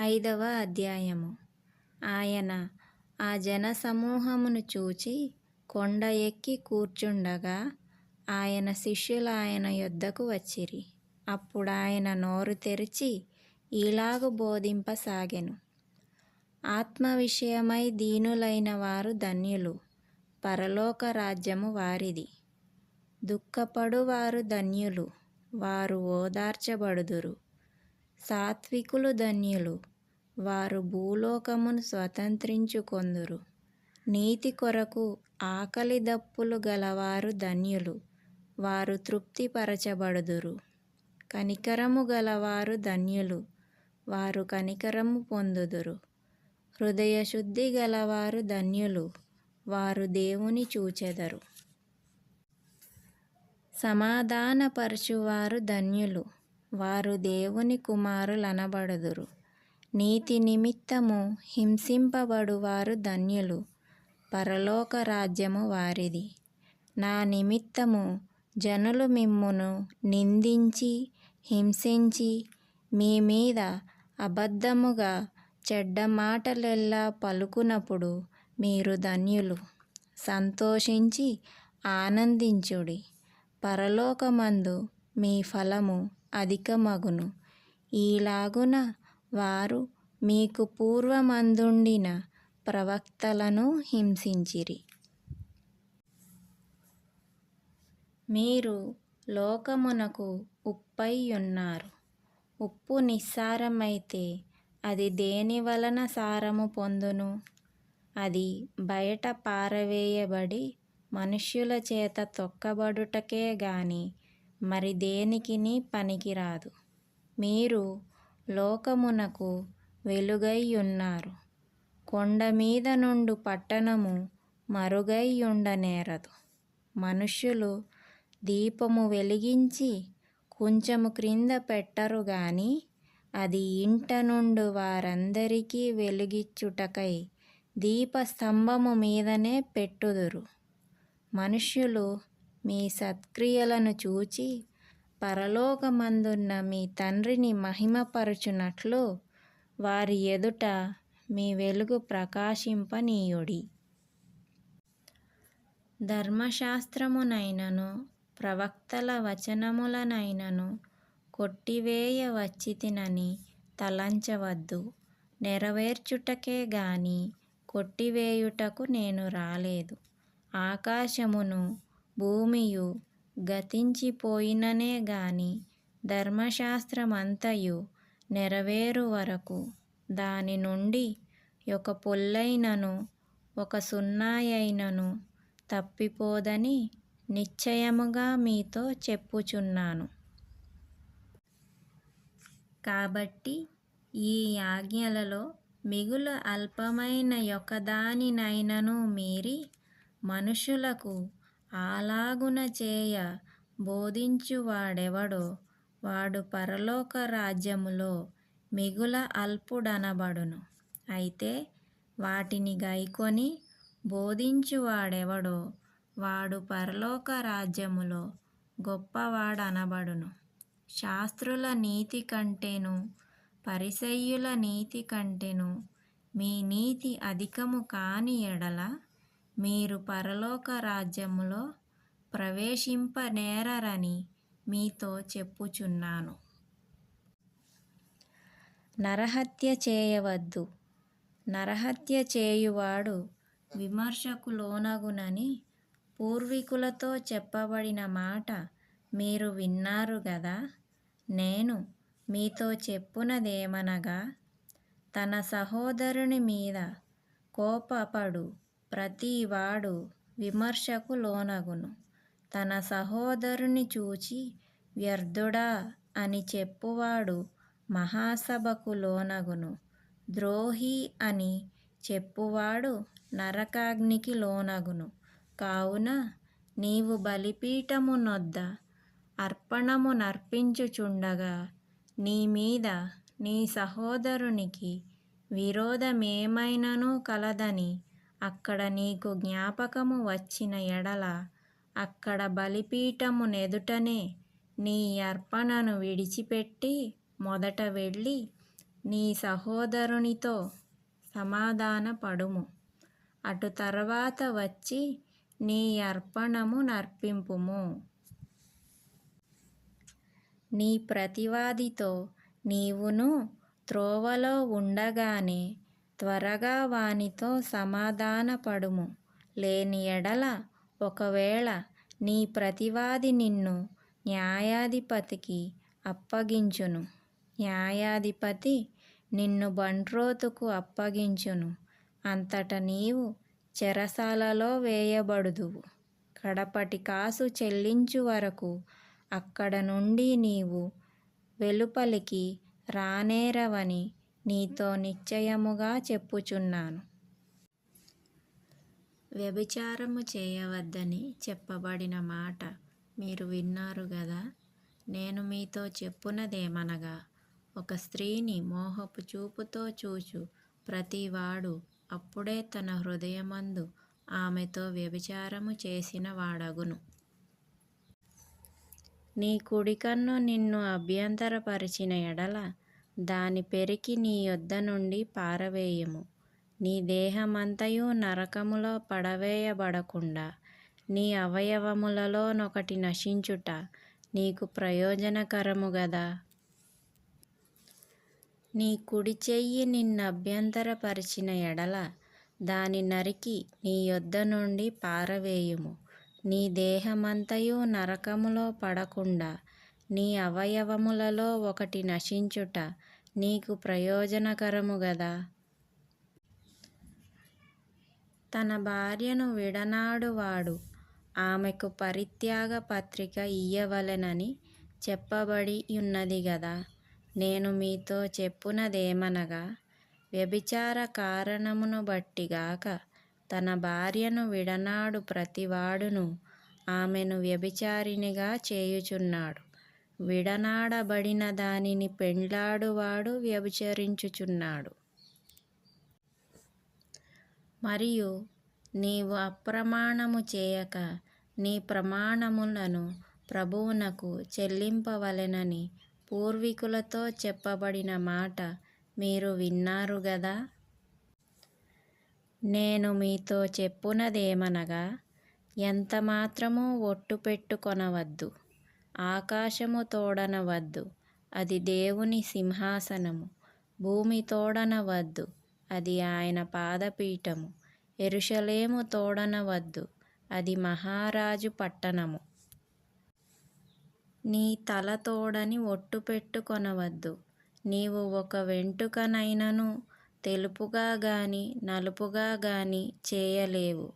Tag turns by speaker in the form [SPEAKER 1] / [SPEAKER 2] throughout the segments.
[SPEAKER 1] ఐదవ అధ్యాయము. ఆయన ఆ జనసమూహమును చూచి కొండ ఎక్కి కూర్చుండగా ఆయన శిష్యులు ఆయన యొద్దకు వచ్చిరి. అప్పుడు ఆయన నోరు తెరిచి ఇలాగు బోధింపసాగెను. ఆత్మ విషయమై దీనులైన వారు ధన్యులు. పరలోక రాజ్యము వారిది. దుఃఖపడువారు ధన్యులు. వారు ఓదార్చబడుదురు. సాత్వికులు ధన్యులు. వారు భూలోకమును స్వతంత్రించుకొందురు నీతి కొరకు ఆకలి దప్పులు గలవారు ధన్యులు. వారు తృప్తిపరచబడుదురు. కనికరము గలవారు ధన్యులు. వారు కనికరము పొందుదురు. హృదయశుద్ధి గలవారు ధన్యులు. వారు దేవుని చూచెదరు. సమాధానపరచువారు ధన్యులు. వారు దేవుని కుమారులనబడుదురు. నీతి నిమిత్తము హింసింపబడువారు ధన్యులు. పరలోక రాజ్యము వారిది. నా నిమిత్తము జనులు మిమ్మును నిందించి హింసించి మీ మీద అబద్ధముగా చెడ్డ మాటలెల్లా పలుకునప్పుడు మీరు ధన్యులు. సంతోషించి ఆనందించుడి. పరలోకమందు మీ ఫలము అధికమగును. ఈలాగున వారు మీకు పూర్వమందుండిన ప్రవక్తలను హింసించిరి. మీరు లోకమునకు ఉప్పై ఉన్నారు ఉప్పు నిస్సారమైతే అది దేని వలన సారము పొందును? అది బయట పారవేయబడి మనుష్యుల చేత తొక్కబడుటకే గాని మరి దేనికిని పనికిరాదు. మీరు లోకమునకు వెలుగై ఉన్నారు కొండ మీద నుండు పట్టణము మరుగై ఉండనేరదు మనుష్యులు దీపము వెలిగించి కొంచెము క్రింద పెట్టరు గాని అది ఇంట నుండు వారందరికీ వెలిగిచ్చుటకై దీపస్తంభము మీదనే పెట్టుదురు. మనుష్యులు మీ సత్క్రియలను చూచి పరలోకమందున్న మీ తండ్రిని మహిమపరచునట్లు వారి ఎదుట మీ వెలుగు ప్రకాశింపనీయుడి. ధర్మశాస్త్రమునైనను ప్రవక్తల వచనములనైనను కొట్టివేయవచ్చితినని తలంచవద్దు. నెరవేర్చుటకే గాని కొట్టివేయుటకు నేను రాలేదు. ఆకాశమును భూమియు గతించిపోయిననే గాని ధర్మశాస్త్రమంతయు నెరవేరు వరకు దాని నుండి ఒక పొల్లైనను ఒక సున్నాయైనను తప్పిపోదని నిశ్చయముగా మీతో చెప్పుచున్నాను. కాబట్టి ఈ ఆజ్ఞలలో మిగులు అల్పమైన యొక్కదానినైనను మీరి మనుషులకు అలాగున చేయ బోధించువాడెవడో వాడు పరలోక రాజ్యములో మిగుల అల్పుడనబడును. అయితే వాటిని గైకొని బోధించువాడెవడో వాడు పరలోక రాజ్యములో గొప్పవాడనబడును. శాస్త్రుల నీతి కంటేను పరిసయ్యుల నీతి కంటేను మీ నీతి అధికము కాని ఎడల మీరు పరలోక రాజ్యములో ప్రవేశింపనేరరని మీతో చెప్పుచున్నాను. నరహత్య చేయవద్దు. నరహత్య చేయువాడు విమర్శకు లోనగునని పూర్వీకులతో చెప్పబడిన మాట మీరు విన్నారు గదా? నేను మీతో చెప్పునదేమనగా తన సహోదరుని మీద కోపపడు. ప్రతివాడు విమర్శకు లోనగును. తన సహోదరుని చూచి వ్యర్థుడా అని చెప్పువాడు మహాసభకు లోనగును. ద్రోహి అని చెప్పువాడు నరకాగ్నికి లోనగును. కావున నీవు బలిపీఠమునొద్ద అర్పణము నర్పించుచుండగా నీ మీద నీ సహోదరునికి విరోధమేమైనను కలదని అక్కడ నీకు జ్ఞాపకము వచ్చిన ఎడల అక్కడ బలిపీఠము నెదుటనే నీ అర్పణను విడిచిపెట్టి మొదట వెళ్ళి నీ సహోదరునితో సమాధానపడుము. అటు తర్వాత వచ్చి నీ అర్పణము నర్పింపుము. నీ ప్రతివాదితో నీవును త్రోవలో ఉండగానే త్వరగా వానితో సమాధానపడుము. లేని ఎడల ఒకవేళ నీ ప్రతివాది నిన్ను న్యాయాధిపతికి అప్పగించును. న్యాయాధిపతి నిన్ను బంట్రోతుకు అప్పగించును. అంతట నీవు చెరసాలలో వేయబడుదువు. కడపటి కాసు చెల్లించు వరకు అక్కడ నుండి నీవు వెలుపలికి రానేరవని నీతో నిశ్చయముగా చెప్పుచున్నాను. వ్యభిచారము చేయవద్దని చెప్పబడిన మాట మీరు విన్నారు గదా? నేను మీతో చెప్పునదేమనగా ఒక స్త్రీని మోహపు చూపుతో చూచు ప్రతివాడు అప్పుడే తన హృదయమందు ఆమెతో వ్యభిచారము చేసిన వాడగును. నీ కుడికన్ను నిన్ను అభ్యంతరపరిచిన ఎడల దాని పెరికి నీ యొద్ద నుండి పారవేయము. నీ దేహమంతయు నరకములో పడవేయబడకుండా నీ అవయవములలోనొకటి నశించుట నీకు ప్రయోజనకరము గదా. నీ కుడి చెయ్యి నిన్ను అభ్యంతరపరిచిన ఎడల దాని నరికి నీ యొద్ద నుండి పారవేయుము. నీ దేహమంతయు నరకములో పడకుండా నీ అవయవములలో ఒకటి నశించుట నీకు ప్రయోజనకరము గదా? తన భార్యను విడనాడువాడు. ఆమెకు పరిత్యాగ పత్రిక ఇయ్యవలెనని చెప్పబడి ఉన్నది గదా? నేను మీతో చెప్పునదేమనగా వ్యభిచార కారణమును బట్టిగాక తన భార్యను విడనాడు ప్రతివాడును ఆమెను వ్యభిచారినిగా చేయుచున్నాడు. విడనాడబడిన దానిని పెండ్లాడువాడు వ్యభిచరించుచున్నాడు. మరియు నీవు అప్రమాణము చేయక నీ ప్రమాణములను ప్రభువునకు చెల్లింపవలెనని పూర్వీకులతో చెప్పబడిన మాట మీరు విన్నారు గదా? నేను మీతో చెప్పునదేమనగా ఎంత మాత్రము ఒట్టు పెట్టుకొనవద్దు. ఆకాశము తోడనవద్దు అది దేవుని సింహాసనము. భూమి తోడనవద్దు అది ఆయన పాదపీఠము. ఎరుషలేము తోడనవద్దు అది మహారాజు పట్టణము. నీ తల తోడని ఒట్టు పెట్టుకొనవద్దు నీవు ఒక వెంటుకనైనను తెలుపుగా గాని నలుపుగా గాని చేయలేవు.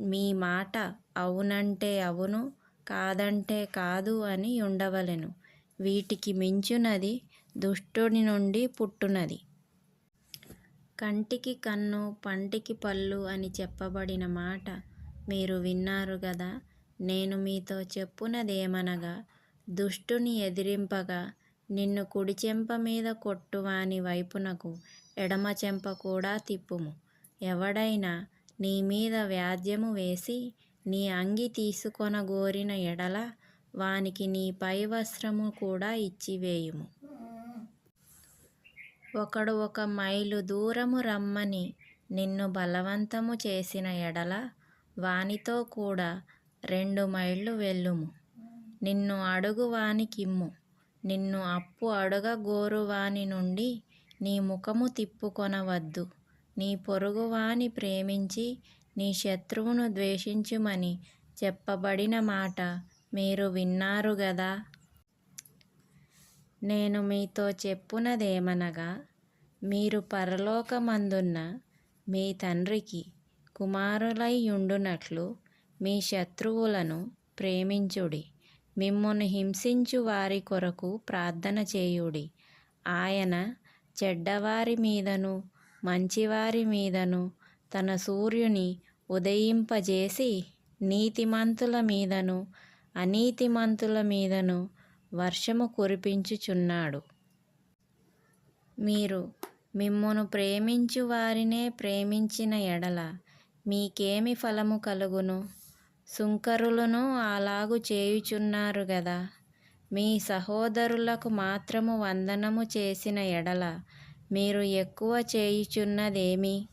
[SPEAKER 1] మీ మాట అవునంటే అవును కాదంటే కాదు అని ఉండవలెను. వీటికి మించునది దుష్టుని నుండి పుట్టునది. కంటికి కన్ను పంటికి పళ్ళు అని చెప్పబడిన మాట మీరు విన్నారు కదా నేను మీతో చెప్పునదేమనగా దుష్టుని ఎదిరింపగా నిన్ను కుడి చెంప మీద కొట్టువాని వైపునకు ఎడమ చెంప కూడా తిప్పుము. ఎవడైనా నీ మీద వ్యాజ్యము వేసి నీ అంగి తీసుకొనగోరిన ఎడల వానికి నీ పై వస్త్రము కూడా ఇచ్చివేయుము. ఒకడు ఒక మైలు దూరము రమ్మని నిన్ను బలవంతము చేసిన ఎడల వానితో కూడా రెండు మైళ్ళు వెళ్ళుము. నిన్ను అడుగు వానికిమ్ము. నిన్ను అప్పు అడుగగోరువాని నుండి నీ ముఖము తిప్పుకొనవద్దు. నీ పొరుగువాని ప్రేమించి నీ శత్రువును ద్వేషించుమని చెప్పబడిన మాట మీరు విన్నారు గదా? నేను మీతో చెప్పునదేమనగా మీరు పరలోకమందున్న మీ తండ్రికి కుమారులైయుండునట్లు మీ శత్రువులను ప్రేమించుడి. మిమ్మును హింసించు వారి కొరకు ప్రార్థన చేయుడి. ఆయన చెడ్డవారి మీదను మంచివారి మీదను తన సూర్యుని ఉదయింపజేసి నీతిమంతుల మీదను అనీతిమంతుల మీదను వర్షము కురిపించుచున్నాడు. మీరు మిమ్మును ప్రేమించు వారినే ప్రేమించిన ఎడల మీకేమి ఫలము కలుగును? సుంకరులను అలాగు చేయుచున్నారు గదా. మీ సహోదరులకు మాత్రము వందనము చేసిన ఎడల మీరు ఎక్కువ చేయుచున్నదేమి?